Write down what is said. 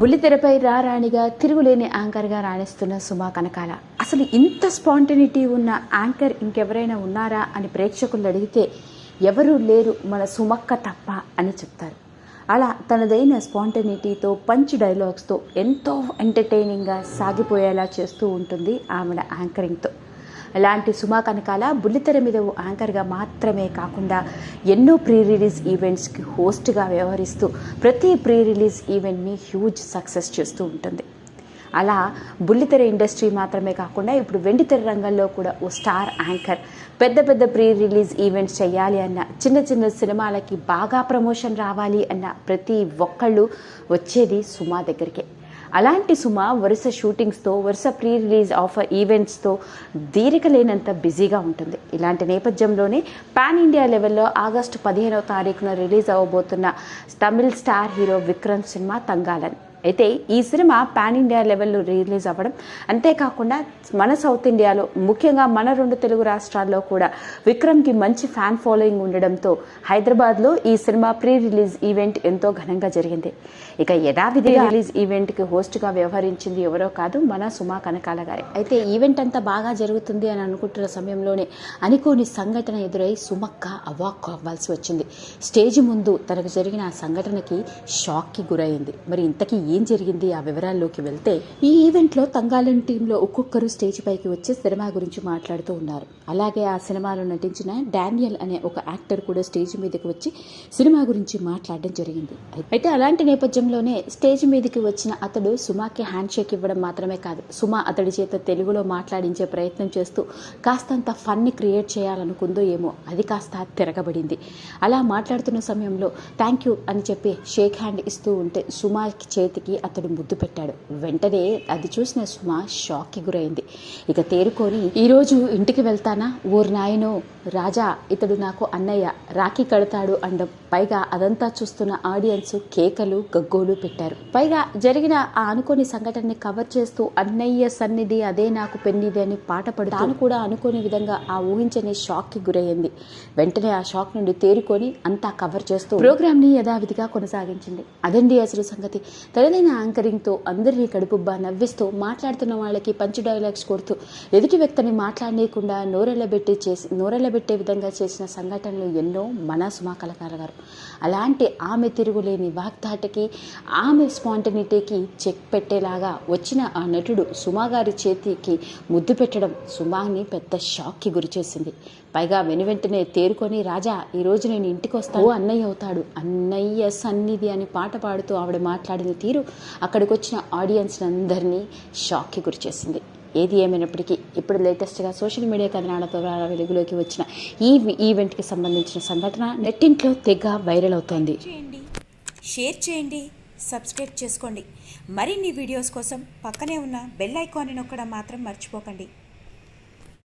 బుల్లితెరపై రారాణిగా తిరుగులేని యాంకర్గా రాణిస్తున్న సుమా కనకాల. అసలు ఇంత స్పాంటనిటీ ఉన్న యాంకర్ ఇంకెవరైనా ఉన్నారా అని ప్రేక్షకులు అడిగితే ఎవరూ లేరు మన సుమక్క తప్ప అని చెప్తారు. అలా తనదైన స్పాంటనిటీతో పంచ్ డైలాగ్స్తో ఎంతో ఎంటర్టైనింగ్గా సాగిపోయేలా చేస్తూ ఉంటుంది ఆమె యాంకరింగ్తో. అలాంటి సుమా కనకాల బుల్లితెర మీద ఓ యాంకర్గా మాత్రమే కాకుండా ఎన్నో ప్రీ రిలీజ్ ఈవెంట్స్కి హోస్ట్గా వ్యవహరిస్తూ ప్రతి ప్రీ రిలీజ్ ఈవెంట్ని హ్యూజ్ సక్సెస్ చేస్తూ ఉంటుంది. అలా బుల్లితెర ఇండస్ట్రీ మాత్రమే కాకుండా ఇప్పుడు వెండితెర రంగంలో కూడా ఓ స్టార్ యాంకర్ పెద్ద పెద్ద ప్రీ రిలీజ్ ఈవెంట్స్ చేయాలి అన్న చిన్న చిన్న సినిమాలకి బాగా ప్రమోషన్ రావాలి అన్న ప్రతి ఒక్కళ్ళు వచ్చేది సుమా దగ్గరికే. అలాంటి సుమ వరుస షూటింగ్స్తో వరుస ప్రీ రిలీజ్ ఆఫర్ ఈవెంట్స్తో దీరికలేనంత బిజీగా ఉంటుంది. ఇలాంటి నేపథ్యంలోనే పాన్ ఇండియా లెవెల్లో ఆగస్టు పదిహేనవ తారీఖున release అవ్వబోతున్న Tamil star hero Vikram cinema Thangalaan. అయితే ఈ cinema pan India level release అవ్వడం అంతేకాకుండా మన సౌత్ ఇండియాలో ముఖ్యంగా మన రెండు తెలుగు రాష్ట్రాల్లో కూడా విక్రమ్కి మంచి ఫ్యాన్ ఫాలోయింగ్ ఉండడంతో హైదరాబాద్లో ఈ సినిమా ప్రీ రిలీజ్ ఈవెంట్ ఎంతో ఘనంగా జరిగింది. ఇక యథావిధి రిలీజ్ ఈవెంట్కి హోస్ట్గా వ్యవహరించింది ఎవరో కాదు మన సుమా కనకాల గారే. అయితే ఈవెంట్ అంతా బాగా జరుగుతుంది అని అనుకుంటున్న సమయంలోనే అనుకోని సంఘటన ఎదురై సుమక్క అవాక్ అవ్వాల్సి వచ్చింది. స్టేజ్ ముందు తనకు జరిగిన ఆ సంఘటనకి షాక్కి గురైంది. మరి ఇంతకీ ఏం జరిగింది? ఆ వివరాల్లోకి వెళ్తే ఈ ఈవెంట్లో తంగాలం టీంలో ఒక్కొక్కరు స్టేజ్ పైకి వచ్చి సినిమా గురించి మాట్లాడుతూ ఉన్నారు. అలాగే ఆ సినిమాలో నటించిన డానియల్ అనే ఒక యాక్టర్ కూడా స్టేజ్ మీదకి వచ్చి సినిమా గురించి మాట్లాడడం జరిగింది. అయితే అలాంటి నేపథ్యంలోనే స్టేజ్ మీదకి వచ్చిన అతడు సుమాకి హ్యాండ్ షేక్ ఇవ్వడం మాత్రమే కాదు సుమా అతడి చేత తెలుగులో మాట్లాడించే ప్రయత్నం చేస్తూ కాస్తంత ఫన్ని క్రియేట్ చేయాలనుకుందో ఏమో అది కాస్త తిరగబడింది. అలా మాట్లాడుతున్న సమయంలో థ్యాంక్ యూ అని చెప్పి షేక్ హ్యాండ్ ఇస్తూ ఉంటే సుమాకి చేతికి అతడు ముద్దు పెట్టాడు. వెంటనే అది చూసిన సుమ షాక్కి గురైంది. ఇక తేరుకొని ఈరోజు ఇంటికి వెళ్తానా? ఊరు నాయనో రాజా ఇతడు నాకు అన్నయ్య రాఖీ కడతాడు అండ్. పైగా అదంతా చూస్తున్న ఆడియన్స్ కేకలు గగ్గోలు పెట్టారు. పైగా జరిగిన ఆ అనుకోని సంఘటనని కవర్ చేస్తూ అన్నయ్య సన్నిధి అదే నాకు పెన్నిది అని పాట పడు తాను కూడా అనుకోని విధంగా ఆ ఊహించని షాక్కి గురయ్యింది వెంటనే ఆ షాక్ నుండి తేరుకొని అంతా కవర్ చేస్తూ ప్రోగ్రామ్ని యథావిధిగా కొనసాగించింది. అదండి అసలు సంగతి. సరళైన యాంకరింగ్తో అందరినీ కడుపుబ్బా నవ్విస్తూ మాట్లాడుతున్న వాళ్ళకి పంచ్ డైలాగ్స్ కొడుతూ ఎదుటి వ్యక్తిని మాట్లాడలేకుండా నోరెళ్ళబెట్టి చేసి నోరెళ్ళబెట్టే విధంగా చేసిన సంఘటనలు ఎన్నో మన సుమా కళాకారు గారు అలాంటి ఆమె తిరుగులేని వాగ్దాటకి ఆమె స్పాంటనిటీకి చెక్ పెట్టేలాగా వచ్చిన ఆ నటుడు సుమా గారి చేతికి ముద్దు పెట్టడం సుమాని పెద్ద షాక్కి గురిచేసింది పైగా వెను వెంటనే తేరుకొని రాజా ఈరోజు నేను ఇంటికి వస్తాను ఓ అన్నయ్య అవుతాడు. అన్నయ్య సన్నిధి అని పాట పాడుతూ ఆవిడ మాట్లాడిన తీరు అక్కడికి వచ్చిన ఆడియన్స్ అందరినీ షాక్కి గురిచేసింది. ఏది ఏమైనప్పటికీ ఇప్పుడు లేటెస్ట్గా సోషల్ మీడియా కథనాల ద్వారా వెలుగులోకి వచ్చిన ఈ ఈవెంట్కి సంబంధించిన సంఘటన నెట్టింట్లో తెగ వైరల్ అవుతోంది. చేయండి షేర్ చేయండి సబ్స్క్రైబ్ చేసుకోండి. మరిన్ని వీడియోస్ కోసం పక్కనే ఉన్న బెల్ ఐకాన్ని నొక్కడం మాత్రం మర్చిపోకండి.